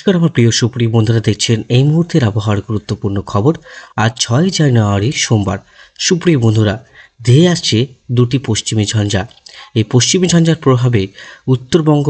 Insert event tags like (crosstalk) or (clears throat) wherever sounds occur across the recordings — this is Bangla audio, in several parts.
নমস্কার, আমার প্রিয় সুপ্রিয় বন্ধুরা, দেখছেন এই মুহূর্তের আবহাওয়ার গুরুত্বপূর্ণ খবর। আজ ছয় জানুয়ারি, সোমবার। সুপ্রিয় বন্ধুরা, ধেয়ে আসছে দুটি পশ্চিমী ঝঞ্ঝা। এই পশ্চিমী ঝঞ্ঝার প্রভাবে উত্তরবঙ্গ,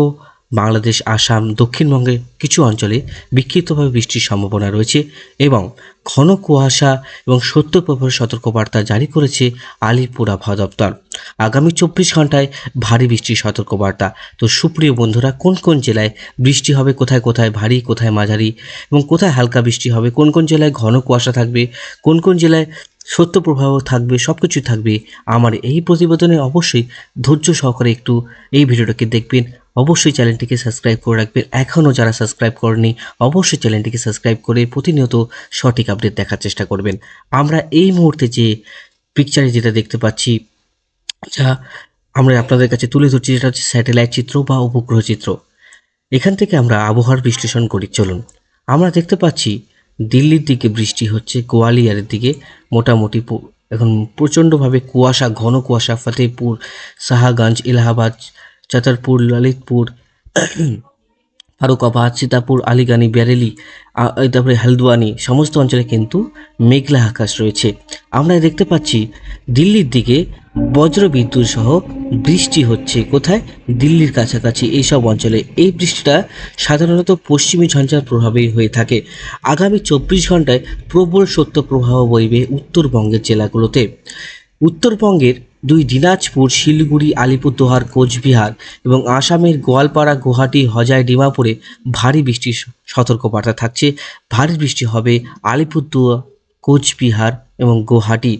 বাংলাদেশ, আসাম, দক্ষিণবঙ্গের কিছু অঞ্চলে বিক্ষিপ্তভাবে বৃষ্টির সম্ভাবনা রয়েছে এবং ঘন কুয়াশা এবং সত্য প্রভাবের সতর্কবার্তা জারি করেছে আলিপুর আবহাওয়া দপ্তর। আগামী চব্বিশ ঘন্টায় ভারী বৃষ্টির সতর্কবার্তা। তো সুপ্রিয় বন্ধুরা, কোন কোন জেলায় বৃষ্টি হবে? কোথায় কোথায় ভারী, কোথায় মাঝারি? এবং কোথায় হালকা বৃষ্টি হবে? কোন কোন জেলায় ঘন কুয়াশা থাকবে? কোন কোন জেলায় সত্য প্রবাহ থাকবে? সব কিছু থাকবে আমার এই প্রতিবেদনে। অবশ্যই ধৈর্য সহকারে একটু এই ভিডিওটাকে দেখবেন। অবশ্যই চ্যানেলটিকে সাবস্ক্রাইব করে রাখবেন। এখনও যারা সাবস্ক্রাইব করেনি অবশ্যই চ্যানেলটিকে সাবস্ক্রাইব করে প্রতিনিয়ত সঠিক আপডেট দেখার চেষ্টা করবেন। আমরা এই মুহূর্তে যে পিকচারে যেটা দেখতে পাচ্ছি যা আমরা আপনাদের কাছে তুলে ধরছি, যেটা হচ্ছে স্যাটেলাইট চিত্র বা উপগ্রহ চিত্র। এখান থেকে আমরা আবহাওয়ার বিশ্লেষণ করি, চলুন। আমরা দেখতে পাচ্ছি দিল্লির দিকে বৃষ্টি হচ্ছে, গোয়ালিয়ারের দিকে। মোটামুটি এখন প্রচণ্ডভাবে কুয়াশা, ঘন কুয়াশা, ফতেহপুর শাহগঞ্জ এলাহাবাদ চাতারপুর ললিতপুর, ফারুকাবাদ, সীতাপুর, আলিগানি বেরেলি তারপরে হালদুয়ানি, সমস্ত অঞ্চলে কিন্তু মেঘলা আকাশ রয়েছে। আমরা দেখতে পাচ্ছি দিল্লির দিকে বজ্র বিদ্যুৎ সহ বৃষ্টি হচ্ছে। কোথায়? দিল্লির কাছাকাছি এইসব অঞ্চলে। এই বৃষ্টিটা সাধারণত পশ্চিমী ঝঞ্ঝার প্রভাবেই হয়ে থাকে। আগামী চব্বিশ ঘন্টায় প্রবল সত্য প্রবাহ বইবে উত্তরবঙ্গের জেলাগুলোতে। উত্তরবঙ্গের দুই দিনাজপুর, শিলিগুড়ি, আলিপুরদুয়ার, কোচবিহার এবং আসামের গোয়ালপাড়া, গুয়াহাটি, হজাই, ডিমাপুরে ভারী বৃষ্টির সতর্কবার্তা থাকছে। ভারী বৃষ্টি হবে আলিপুরদুয়ার কোচবিহার এবং গুয়াহাটি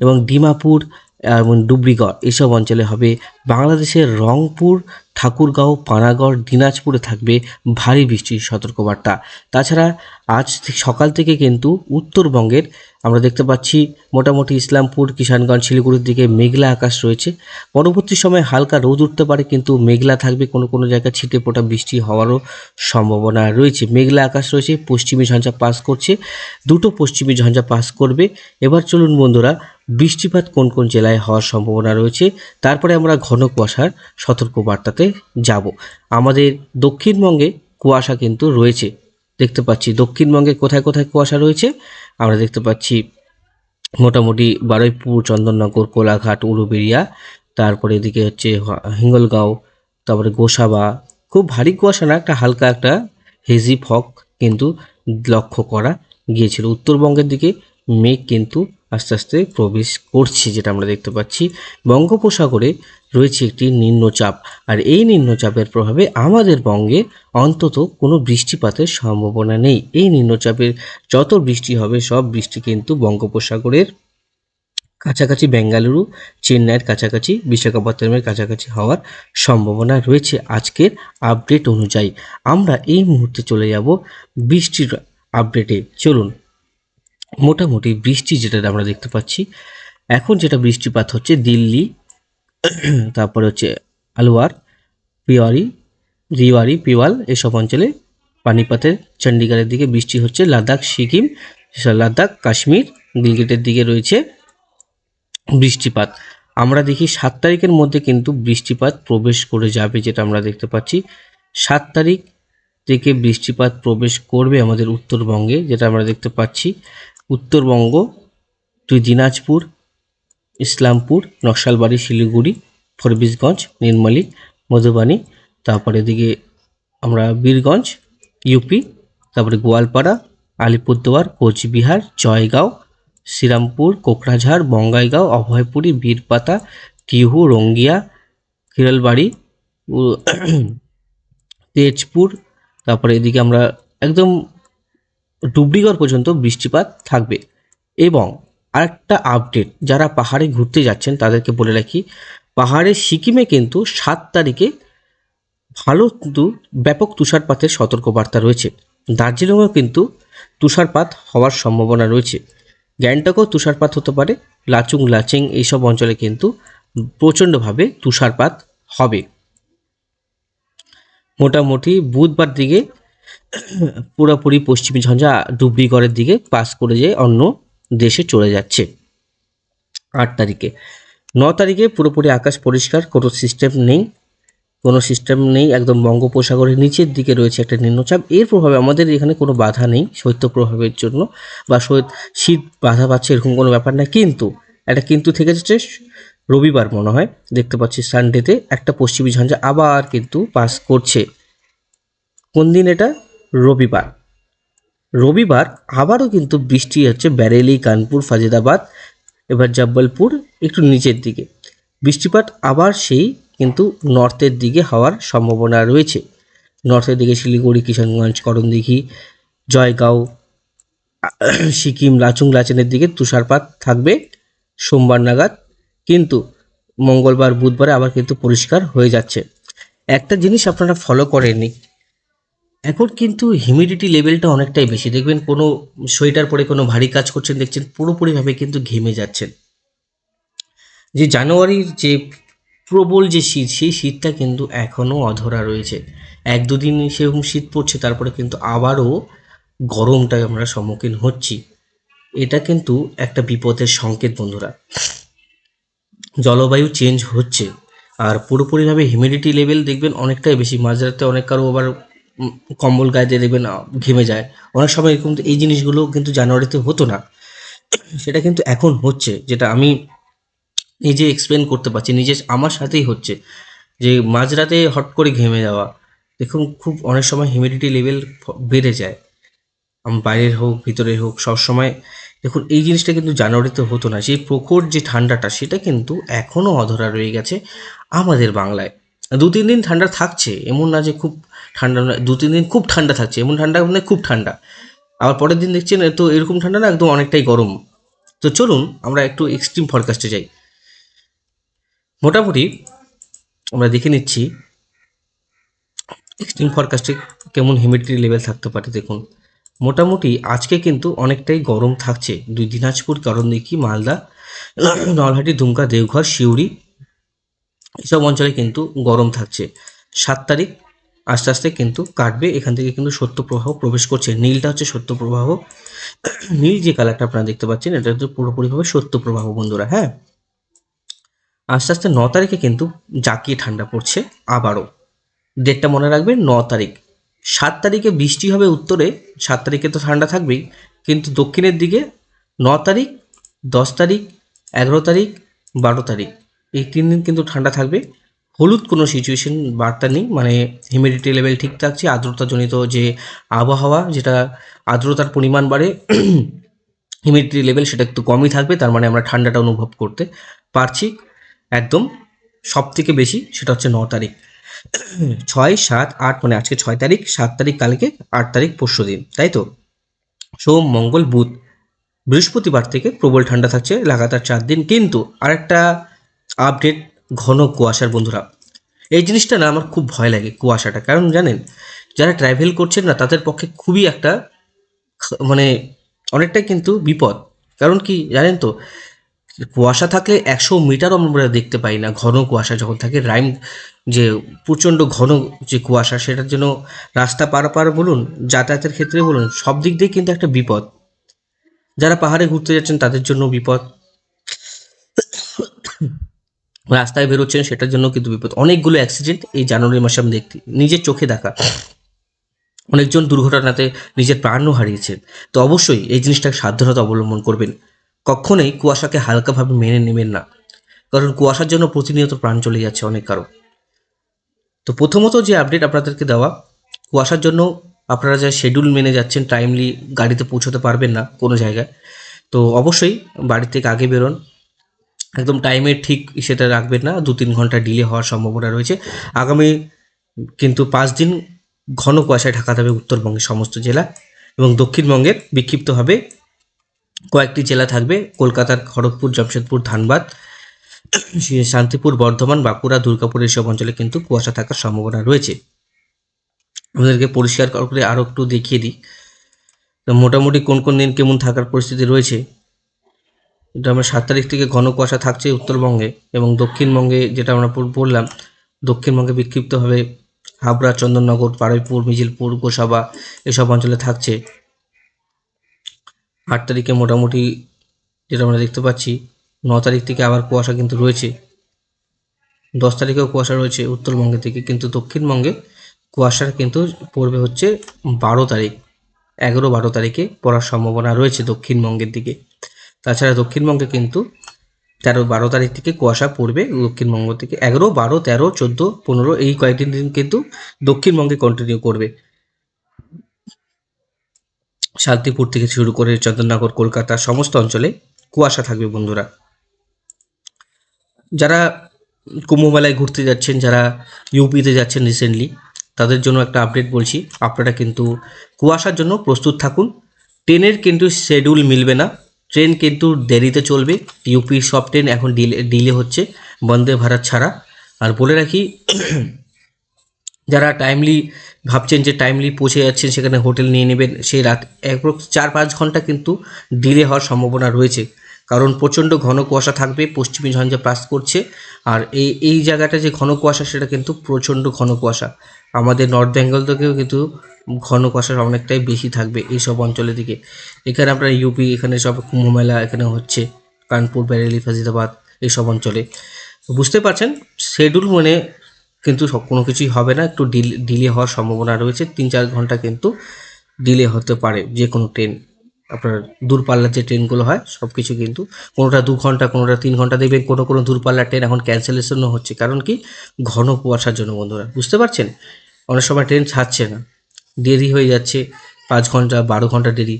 এবং ডিমাপুর এবং ডুবরিগড় এসব অঞ্চলে হবে বাংলাদেশের রংপুর, ঠাকুরগাঁও, পানাগড়, দিনাজপুরে থাকবে ভারী বৃষ্টির সতর্কবার্তা। তাছাড়া আজ সকাল থেকে কিন্তু উত্তরবঙ্গের আমরা দেখতে পাচ্ছি মোটামুটি ইসলামপুর, কিষানগঞ্জ, শিলিগুড়ির দিকে মেঘলা আকাশ রয়েছে। পরবর্তী সময়ে হালকা রোদ উঠতে পারে, কিন্তু মেঘলা থাকবে, কোনো কোনো জায়গায় ছিটে ফোটা বৃষ্টি হওয়ারও সম্ভাবনা রয়েছে। মেঘলা আকাশ রয়েছে, পশ্চিমী ঝঞ্ঝা পাস করছে, দুটো পশ্চিমী ঝঞ্ঝা পাস করবে। এবার চলুন বন্ধুরা, বৃষ্টিপাত কোন কোন জেলায় হওয়ার সম্ভাবনা রয়েছে, তারপরে আমরা ঘন কুয়াশার সতর্কবার্তাতে যাব। আমাদের দক্ষিণবঙ্গে কুয়াশা কিন্তু রয়েছে। দেখতে পাচ্ছি দক্ষিণবঙ্গে কোথায় কোথায় কুয়াশা রয়েছে? আমরা দেখতে পাচ্ছি মোটামুটি বারুইপুর, চন্দননগর, কোলাঘাট, উলুবেড়িয়া, তারপরে এদিকে হচ্ছে হিঙ্গলগাঁও, তারপরে গোসাবা। খুব ভারী কুয়াশা না, একটা হালকা একটা হেজি ফক কিন্তু লক্ষ্য করা গিয়েছিল। উত্তরবঙ্গের দিকে মেঘ কিন্তু আস্তে আস্তে প্রবেশ করছে, যেটা আমরা দেখতে পাচ্ছি। বঙ্গোপসাগরে রয়েছে একটি নিম্নচাপ, আর এই নিম্নচাপের প্রভাবে আমাদের বঙ্গে অন্তত কোনো বৃষ্টিপাতের সম্ভাবনা নেই। এই নিম্নচাপের যত বৃষ্টি হবে, সব বৃষ্টি কিন্তু বঙ্গোপসাগরের কাছাকাছি বেঙ্গালুরু, চেন্নাইয়ের কাছাকাছি, বিশাখাপত্তনমের কাছাকাছি হওয়ার সম্ভাবনা রয়েছে আজকের আপডেট অনুযায়ী। আমরা এই মুহূর্তে চলে যাব বৃষ্টির আপডেটে। চলুন মোটামুটি বৃষ্টি যেটা আমরা দেখতে পাচ্ছি। এখন যেটা বৃষ্টিপাত হচ্ছে দিল্লি, তারপরে হচ্ছে আলওয়ার পিওয়ারি, রিওয়ারি, পিওয়াল এসব অঞ্চলে পানিপাতের চণ্ডীগড়ের দিকে বৃষ্টি হচ্ছে। লাদাখ, সিকিম লাদাখ, কাশ্মীর গিলগিটের দিকে রয়েছে বৃষ্টিপাত। আমরা দেখি সাত তারিখের মধ্যে কিন্তু বৃষ্টিপাত প্রবেশ করে যাবে যেটা আমরা দেখতে পাচ্ছি। সাত তারিখ থেকে বৃষ্টিপাত প্রবেশ করবে আমাদের উত্তরবঙ্গে যেটা আমরা দেখতে পাচ্ছি। উত্তরবঙ্গ, দুই দিনাজপুর, ইসলামপুর, নকশালবাড়ি, শিলিগুড়ি ফরবিশগঞ্জ নির্মলী, মধুবানী, তারপরে এদিকে আমরা বীরগঞ্জ, ইউপি, তারপরে গোয়ালপাড়া, আলিপুরদুয়ার, কোচবিহার, জয়গাঁও, শ্রীরামপুর কোকরাঝাড় বঙ্গাইগাঁও, অভয়পুরী, বীরপাতা টিহু রঙ্গিয়া, হিরলবাড়ি, উ- তেজপুর, তারপরে এদিকে আমরা একদম ডুবরিগড় পর্যন্ত বৃষ্টিপাত থাকবে। এবং আরেকটা আপডেট যারা পাহাড়ে ঘুরতে যাচ্ছেন তাদেরকে বলে রাখি, পাহাড়ে সিকিমে কিন্তু সাত তারিখে ভালো কিন্তু ব্যাপক তুষারপাতের সতর্কবার্তা রয়েছে। দার্জিলিংয়েও কিন্তু তুষারপাত হওয়ার সম্ভাবনা রয়েছে। গ্যাংটকেও তুষারপাত হতে পারে, লাচুং, লাচিং এইসব অঞ্চলে কিন্তু প্রচণ্ডভাবে তুষারপাত হবে। মোটামুটি বুধবার দিকে পুরোপুরি পশ্চিমী ঝঞ্ঝা ডুবরিগড়ের দিকে পাস করে যেয়ে অন্য দেশে চলে যাচ্ছে। আট তারিখে। ন তারিখে পুরোপুরি আকাশ পরিষ্কার, কোনো সিস্টেম নেই। কোনো সিস্টেম নেই, একদম বঙ্গোপসাগরের নিচের দিকে রয়েছে একটা নিম্নচাপ। এর প্রভাবে আমাদের এখানে কোনো বাধা নেই শৈত্য প্রভাবের জন্য বা শৈত, শীত বাধা পাচ্ছে এরকম কোনো ব্যাপার না। কিন্তু, একটা কিন্তু থেকে যাচ্ছে, রবিবার মনে হয়। দেখতে পাচ্ছি সানডেতে একটা পশ্চিমী ঝঞ্ঝা আবার কিন্তু পাস করছে। কোন দিন এটা? রবিবার। রবিবার আবারও কিন্তু বৃষ্টি হচ্ছে ব্যারেলি, কানপুর ফাজিদাবাদ এবার জব্বলপুর একটু নিচের দিকে। বৃষ্টিপাত আবার সেই কিন্তু নর্থের দিকে হওয়ার সম্ভাবনা রয়েছে। নর্থের দিকে শিলিগুড়ি কিষানগঞ্জ করণদিঘি, জয়গাঁও, সিকিম, লাচুং, লাচেনের দিকে তুষারপাত থাকবে সোমবার নাগাদ। কিন্তু মঙ্গলবার, বুধবারে আবার কিন্তু পরিষ্কার হয়ে যাচ্ছে। একটা জিনিস আপনারা ফলো করেননি এখন কিন্তু হিউমিডিটি লেভেলটা অনেকটাই বেশি। দেখবেন কোনো সোয়েটার পরে কোনো ভারী কাজ করছেন, দেখছেন পুরোপুরিভাবে কিন্তু ঘেমে যাচ্ছেন। যে জানুয়ারির যে প্রবল যে শীত, সেই শীতটা কিন্তু এখনও অধরা রয়েছে। এক দুদিন সেরকম শীত পড়ছে, তারপরে কিন্তু আবারও গরমটায় আমরা সম্মুখীন হচ্ছি। এটা কিন্তু একটা বিপদের সংকেত, বন্ধুরা। জলবায়ু চেঞ্জ হচ্ছে। আর পুরোপুরিভাবে হিউমিডিটি লেভেল দেখবেন অনেকটাই বেশি। মাঝরাতে অনেক কারও আবার কম্বল গায়ে দিয়ে দেখবেন আহ, ঘেমে যায়। অনেক সময় এরকম এই জিনিসগুলো কিন্তু জানুয়ারিতে হতো না। সেটা কিন্তু এখন হচ্ছে যেটা আমি নিজে এক্সপ্লেন করতে পারছি নিজে আমার সাথেই হচ্ছে। যে মাঝরাতে হট করে ঘেমে যাওয়া দেখুন খুব অনেক সময় হিউমিডিটি লেভেল বেড়ে যায়। আম বাইরের হোক ভিতরের হোক সব সময় দেখুন এই জিনিসটা কিন্তু জানুয়ারিতে হতো না। সেই প্রখর যে ঠান্ডাটা সেটা কিন্তু এখনও অধরা রয়ে গেছে আমাদের বাংলায়। দু তিন দিন ঠান্ডা থাকছে, এমন না যে খুব ঠান্ডা দু তিন দিন খুব ঠান্ডা থাকছে, এমন ঠান্ডা মানে খুব ঠান্ডা। আবার পরের দিন দেখছেন তো এরকম ঠান্ডা না, একদম অনেকটাই গরম। তো চলুন, আমরা একটু এক্সট্রিম ফরকাস্টে যাই। মোটামুটি আমরা দেখে নিচ্ছি এক্সট্রিম ফরকাস্টে কেমন হিউমিডিটি লেভেল থাকতে পারে, দেখুন। মোটামুটি আজকে কিন্তু অনেকটাই গরম থাকছে। দুই দিনাজপুর করণদিঘি মালদা, নলহাটি, দুমকা, দেওঘর শিউড়ি এসব অঞ্চলে কিন্তু গরম থাকছে। সাত তারিখ আস্তে আস্তে কিন্তু কাটবে। এখান থেকে কিন্তু সত্য প্রবাহ প্রবেশ করছে। নীলটা হচ্ছে সত্য প্রবাহ নীল যে কালারটা আপনারা দেখতে পাচ্ছেন, এটা হচ্ছে পুরোপুরিভাবে সত্য প্রবাহ বন্ধুরা হ্যাঁ? আস্তে আস্তে ন তারিখে কিন্তু জাকিয়ে ঠান্ডা পড়ছে আবারও। ডেটটা মনে রাখবেন, ন তারিখ। সাত তারিখে বৃষ্টি হবে উত্তরে। সাত তারিখে তো ঠান্ডা থাকবেই। কিন্তু দক্ষিণের দিকে ন তারিখ, দশ তারিখ, এগারো তারিখ, বারো তারিখ। এই তিন দিন কিন্তু ঠান্ডা থাকবে। হলুদ কোনো সিচুয়েশন বার্তা নেই মানে হিউমিডিটি লেভেল ঠিক থাকছে। আর্দ্রতাজনিত যে আবহাওয়া, যেটা আর্দ্রতার পরিমাণ বাড়ে (clears throat) হিউমিডিটি লেভেল সেটা একটু কমই থাকবে, তার মানে আমরা ঠান্ডাটা অনুভব করতে পারছি একদম। সব থেকে বেশি সেটা হচ্ছে ন তারিখ। (clears throat) ছয়, সাত, আট মানে আজকে ছয় তারিখ, সাত তারিখ কালকে, আট তারিখ পরশু দিন, তাই তো? সোম, মঙ্গল, বুধ, বৃহস্পতিবার থেকে প্রবল ঠান্ডা থাকছে, লাগাতার চার দিন। কিন্তু আরেকটা আপডেট ঘন কুয়াশার বন্ধুরা। এই জিনিসটা না আমার খুব ভয় লাগে কুয়াশাটা। কারণ জানেন, যারা ট্রাভেল করছেন না, তাদের পক্ষে খুবই একটা মানে অনেকটাই কিন্তু বিপদ। কারণ কি জানেন তো, কুয়াশা থাকলে একশো মিটারও আমরা দেখতে পাই না ঘন কুয়াশা যখন থাকে। রাইম যে প্রচণ্ড ঘন যে কুয়াশা, সেটার জন্য রাস্তা পারাপার বলুন, যাতায়াতের ক্ষেত্রে বলুন, সব দিক দিয়ে কিন্তু একটা বিপদ। যারা পাহাড়ে ঘুরতে যাচ্ছেন, তাদের জন্য বিপদ। রাস্তায় বেরোচ্ছেন, সেটার জন্য কিন্তু বিপদ। অনেকগুলো অ্যাক্সিডেন্ট এই জানুয়ারি মাসে আমি দেখতে নিজের চোখে দেখা। অনেকজন দুর্ঘটনাতে নিজের প্রাণও হারিয়েছেন। তো অবশ্যই এই জিনিসটাকে সাবধানতা অবলম্বন করবেন। কখনোই কুয়াশাকে হালকাভাবে মেনে নেবেন না। কারণ কুয়াশার জন্য প্রতিনিয়ত প্রাণ চলে যাচ্ছে অনেক কারও তো প্রথমত যে আপডেট আপনাদেরকে দেওয়া, কুয়াশার জন্য আপনারা যা শেডিউল মেনে যাচ্ছেন টাইমলি গাড়িতে পৌঁছতে পারবেন না কোনো জায়গায়। তো অবশ্যই বাড়ি থেকে আগে বেরোন। একদম টাইমে ঠিক সেটা রাখবেন না। দু তিন ঘণ্টা ডিলে হওয়ার সম্ভাবনা রয়েছে। আগামী কিন্তু পাঁচ দিন ঘন কুয়াশায় ঢাকা থাকবে উত্তরবঙ্গের সমস্ত জেলা এবং দক্ষিণবঙ্গের বিক্ষিপ্তভাবে কয়েকটি জেলা থাকবে। কলকাতার খড়গপুর, জামশেদপুর, ধানবাদ শান্তিপুর, বর্ধমান, বাঁকুড়া, দুর্গাপুর এসব অঞ্চলে কিন্তু কুয়াশা থাকার সম্ভাবনা রয়েছে। আমাদেরকে পরিষ্কার করে আরও একটু দেখিয়ে দিই। মোটামুটি কোন কোন দিন কেমন থাকার পরিস্থিতি রয়েছে? এটা আমরা সাত তারিখ থেকে ঘন কুয়াশা থাকছে উত্তরবঙ্গে এবং দক্ষিণবঙ্গে যেটা আমরা বললাম দক্ষিণবঙ্গে বিক্ষিপ্তভাবে হাবড়া, চন্দননগর, পাড়াইপুর, মিজিলপুর, গোসাবা এসব অঞ্চলে থাকছে। আট তারিখে মোটামুটি যেটা আমরা দেখতে পাচ্ছি, ন তারিখ থেকে আবার কুয়াশা কিন্তু রয়েছে। দশ তারিখেও কুয়াশা রয়েছে উত্তরবঙ্গের দিকে কিন্তু দক্ষিণবঙ্গে কুয়াশার কিন্তু পড়বে হচ্ছে বারো তারিখ, এগারো বারো তারিখে পড়ার সম্ভাবনা রয়েছে দক্ষিণবঙ্গের দিকে। তাছাড়া দক্ষিণবঙ্গে কিন্তু তেরো, বারো তারিখ থেকে কুয়াশা পড়বে। দক্ষিণবঙ্গ থেকে এগারো, বারো, তেরো, চোদ্দ, পনেরো এই কয়েকদিন দিন কিন্তু দক্ষিণবঙ্গে কন্টিনিউ করবে। শান্তিপুর থেকে শুরু করে চন্দননগর, কলকাতা সমস্ত অঞ্চলে কুয়াশা থাকবে বন্ধুরা। যারা কুম্ভমেলায় ঘুরতে যাচ্ছেন, যারা ইউপিতে যাচ্ছেন রিসেন্টলি তাদের জন্য একটা আপডেট বলছি। আপনারা কিন্তু কুয়াশার জন্য প্রস্তুত থাকুন। ট্রেনের কিন্তু শেডিউল মিলবে না। ট্রেন কিন্তু দেরিতে চলবে ইউপির সব ট্রেন এখন ডিলে ডিলে হচ্ছে, বন্দে ভারত ছাড়া। আর বলে রাখি, যারা টাইমলি ভাবছেন যে টাইমলি পৌঁছে যাচ্ছেন, সেখানে হোটেল নিয়ে নেবেন সেই রাত এক চার পাঁচ ঘণ্টা কিন্তু ডিলে হওয়ার সম্ভাবনা রয়েছে। কারণ প্রচণ্ড ঘন কুয়াশা থাকবে, পশ্চিমী ঝঞ্ঝা পাস করছে, আর এই এই জায়গাটা যে ঘন কুয়াশা, সেটা কিন্তু প্রচণ্ড ঘন কুয়াশা। আমাদের নর্থ বেঙ্গল থেকেও কিন্তু ঘন কুয়াশা অনেকটাই বেশি থাকবে এইসব অঞ্চলের দিকে। এখানে আপনার ইউপি এখানে সব কুম্ভমেলা এখানে হচ্ছে কানপুর, বেরেলি ফাজিদাবাদ এইসব অঞ্চলে। বুঝতে পারছেন? শিডিউল মানে কিন্তু সব কোনো কিছুই হবে না, একটু ডিল ডিলে হওয়ার সম্ভাবনা রয়েছে। তিন চার ঘণ্টা কিন্তু ডিলে হতে পারে যে কোনো ট্রেন আপনার দূরপাল্লার যে ট্রেনগুলো হয় সব কিছু কিন্তু কোনোটা দু ঘণ্টা, কোনোটা তিন ঘণ্টা দেখবেন, কোনো কোনো দূরপাল্লার ট্রেন এখন ক্যান্সেলেশনও হচ্ছে। কারণ কি? ঘন কুয়াশার জন্য বন্ধুরা, বুঝতে পারছেন? অনেক সময় ট্রেন ছাড়ছে না। দেরি হয়ে যাচ্ছে, পাঁচ ঘণ্টা, বারো ঘণ্টা দেরি।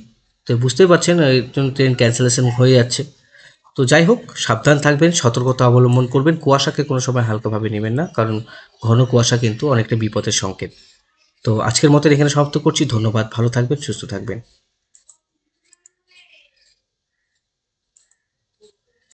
তো বুঝতেই পারছেন এর জন্য ট্রেন ক্যান্সেলেশন হয়ে যাচ্ছে। তো যাই হোক, সাবধান থাকবেন, সতর্কতা অবলম্বন করবেন। কুয়াশাকে কোনো সময় হালকাভাবে নেবেন না, কারণ ঘন কুয়াশা কিন্তু অনেকটা বিপদের সংকেত। তো আজকের মতো এখানে সমাপ্ত করছি। ধন্যবাদ, ভালো থাকবেন, সুস্থ থাকবেন।